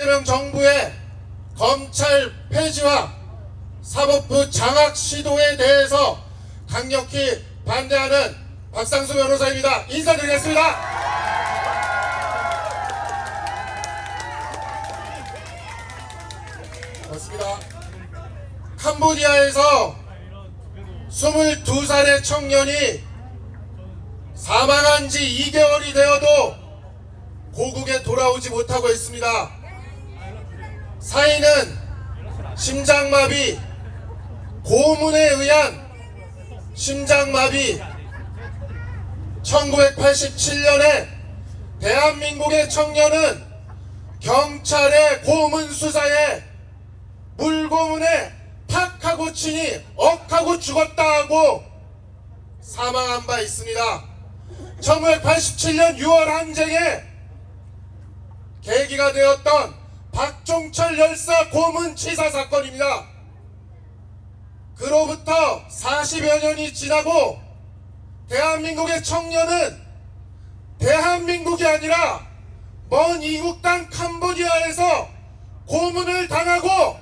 이재명 정부의 검찰 폐지와 사법부 장악 시도에 대해서 강력히 반대하는 박상수 변호사입니다. 인사드리겠습니다. 맞습니다. 캄보디아에서 22살의 청년이 사망한 지 2개월이 되어도 고국에 돌아오지 못하고 있습니다. 사인은 심장마비, 고문에 의한 심장마비, 1987년에 대한민국의 청년은 경찰의 고문 수사에 물고문에 탁하고 치니 억 하고 죽었다 하고 사망한 바 있습니다. 1987년 6월 항쟁에 계기가 되었던 박종철 열사 고문 치사 사건입니다. 그로부터 40여 년이 지나고 대한민국의 청년은 대한민국이 아니라 먼 이국 땅 캄보디아에서 고문을 당하고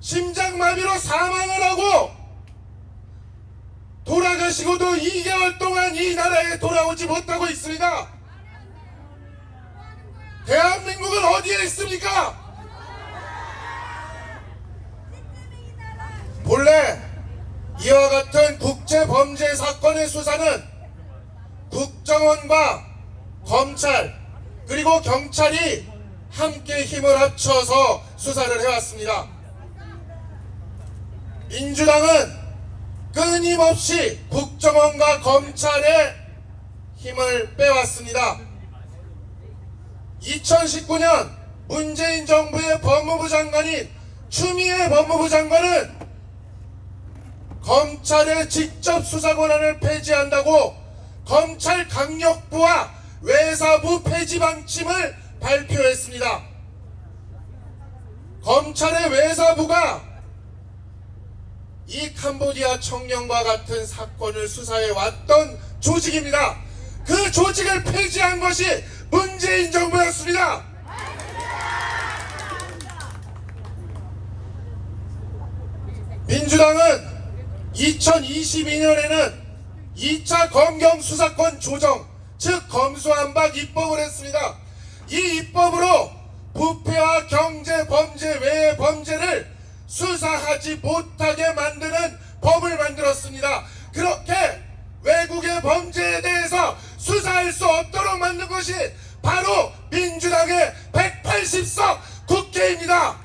심장마비로 사망을 하고 돌아가시고도 2개월 동안 이 나라에 돌아오지 못하고 있습니다. 대한민국은 어디에 있습니까? 본래 이와 같은 국제 범죄 사건의 수사는 국정원과 검찰 그리고 경찰이 함께 힘을 합쳐서 수사를 해왔습니다. 민주당은 끊임없이 국정원과 검찰의 힘을 빼왔습니다. 2019년 문재인 정부의 법무부 장관인 추미애 법무부 장관은 검찰의 직접 수사 권한을 폐지한다고 검찰 강력부와 외사부 폐지 방침을 발표했습니다. 검찰의 외사부가 이 캄보디아 청년과 같은 사건을 수사해 왔던 조직입니다. 그 조직을 폐지한 것이 문재인 정부였습니다. 민주당은 2022년에는 2차 검경 수사권 조정, 즉 검수안박 입법을 했습니다. 이 입법으로 부패와 경제 범죄 외의 범죄를 수사하지 못하게 만드는 법을 만들었습니다. 그렇게 외국의 범죄에 대해서 수사할 수 없도록 만든 것이 바로 민주당의 180석 국회입니다.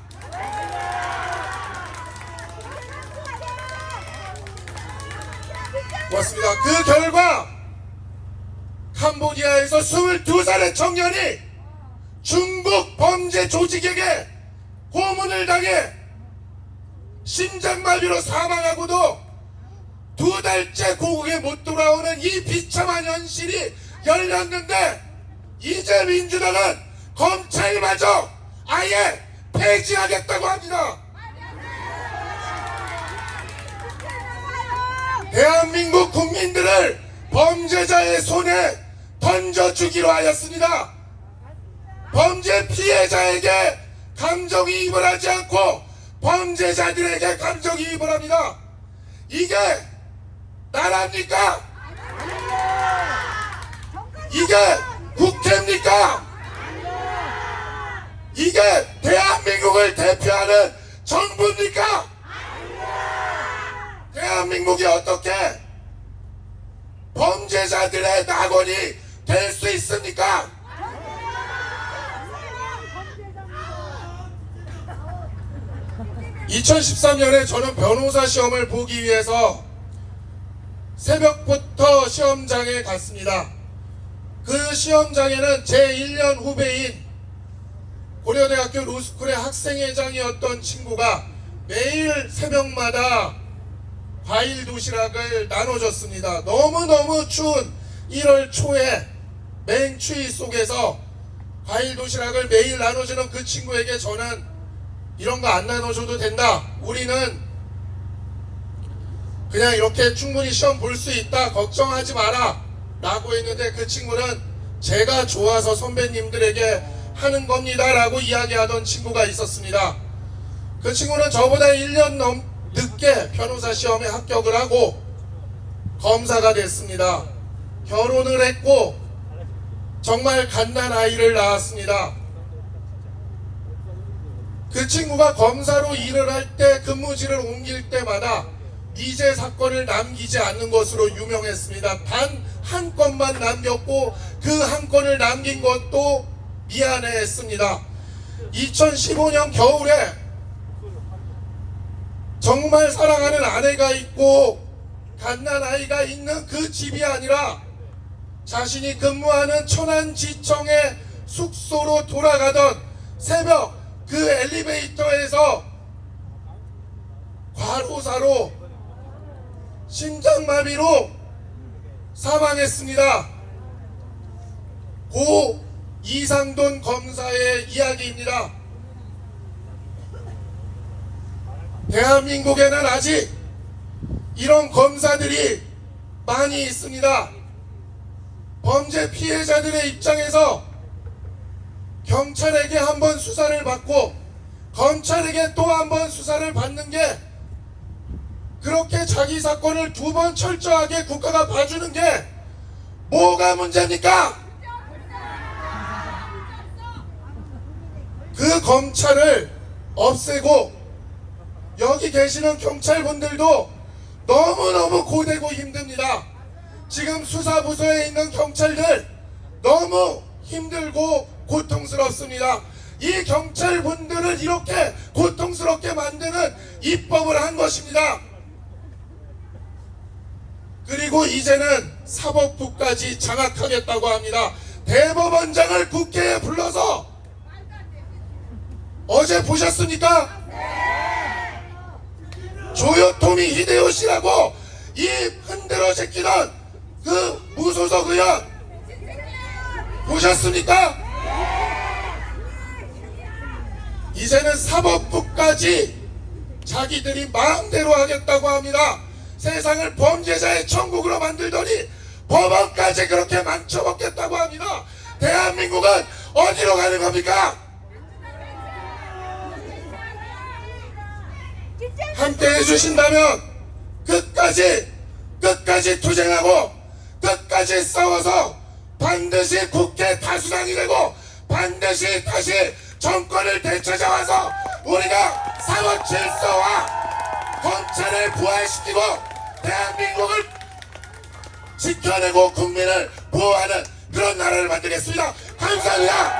맞습니다. 그 결과 캄보디아에서 22살의 청년이 중국 범죄 조직에게 고문을 당해 심장마비로 사망하고도 두 달째 고국에 못 돌아오는 이 비참한 현실이 열렸는데 이제 민주당은 검찰마저 아예 폐지하겠다고 합니다. 대한민국 국민들을 범죄자의 손에 던져주기로 하였습니다. 범죄 피해자에게 감정이입을 하지 않고 범죄자들에게 감정이입을 합니다. 이게 나라입니까? 이게 국회입니까? 이게 대한민국을 대표하는 정부입니까? 대한민국이 어떻게 범죄자들의 낙원이 될 수 있습니까? 2013년에 저는 변호사 시험을 보기 위해서 새벽부터 시험장에 갔습니다. 그 시험장에는 제 1년 후배인 고려대학교 로스쿨의 학생회장이었던 친구가 매일 새벽마다 과일 도시락을 나눠줬습니다. 너무너무 추운 1월 초에 맹추위 속에서 과일 도시락을 매일 나눠주는 그 친구에게 저는 이런 거 안 나눠줘도 된다. 우리는 그냥 이렇게 충분히 시험 볼 수 있다. 걱정하지 마라. 라고 했는데 그 친구는 제가 좋아서 선배님들에게 하는 겁니다 라고 이야기하던 친구가 있었습니다. 그 친구는 저보다 1년 넘 늦게 변호사 시험에 합격을 하고 검사가 됐습니다. 결혼을 했고 정말 갓난 아이를 낳았습니다. 그 친구가 검사로 일을 할 때 근무지를 옮길 때마다 미제 사건을 남기지 않는 것으로 유명했습니다. 단 한 건만 남겼고 그 한 건을 남긴 것도 미안해했습니다. 2015년 겨울에 정말 사랑하는 아내가 있고 갓난 아이가 있는 그 집이 아니라 자신이 근무하는 천안지청의 숙소로 돌아가던 새벽 그 엘리베이터에서 과로사로 심장마비로 사망했습니다. 고 이상돈 검사의 이야기입니다. 대한민국에는 아직 이런 검사들이 많이 있습니다. 범죄 피해자들의 입장에서 경찰에게 한 번 수사를 받고 검찰에게 또 한 번 수사를 받는 게 그렇게 자기 사건을 두 번 철저하게 국가가 봐주는 게 뭐가 문제입니까? 그 검찰을 없애고 여기 계시는 경찰분들도 너무너무 고되고 힘듭니다. 지금 수사부서에 있는 경찰들 너무 힘들고 고통스럽습니다. 이 경찰분들을 이렇게 고통스럽게 만드는 입법을 한 것입니다. 그리고 이제는 사법부까지 장악하겠다고 합니다. 대법원장을 국회에 불러서 어제 보셨습니까? 조요토미 히데요시라고 이 흔들어 제끼던 그 무소속 의원 보셨습니까? 이제는 사법부까지 자기들이 마음대로 하겠다고 합니다. 세상을 범죄자의 천국으로 만들더니 법원까지 그렇게 망쳐먹겠다고 합니다. 대한민국은 어디로 가는 겁니까? 함께 해주신다면 끝까지 끝까지 투쟁하고 끝까지 싸워서 반드시 국회 다수당이 되고 반드시 다시 정권을 되찾아와서 우리가 사법 질서와 검찰을 부활시키고 대한민국을 지켜내고 국민을 보호하는 그런 나라를 만들겠습니다. 감사합니다.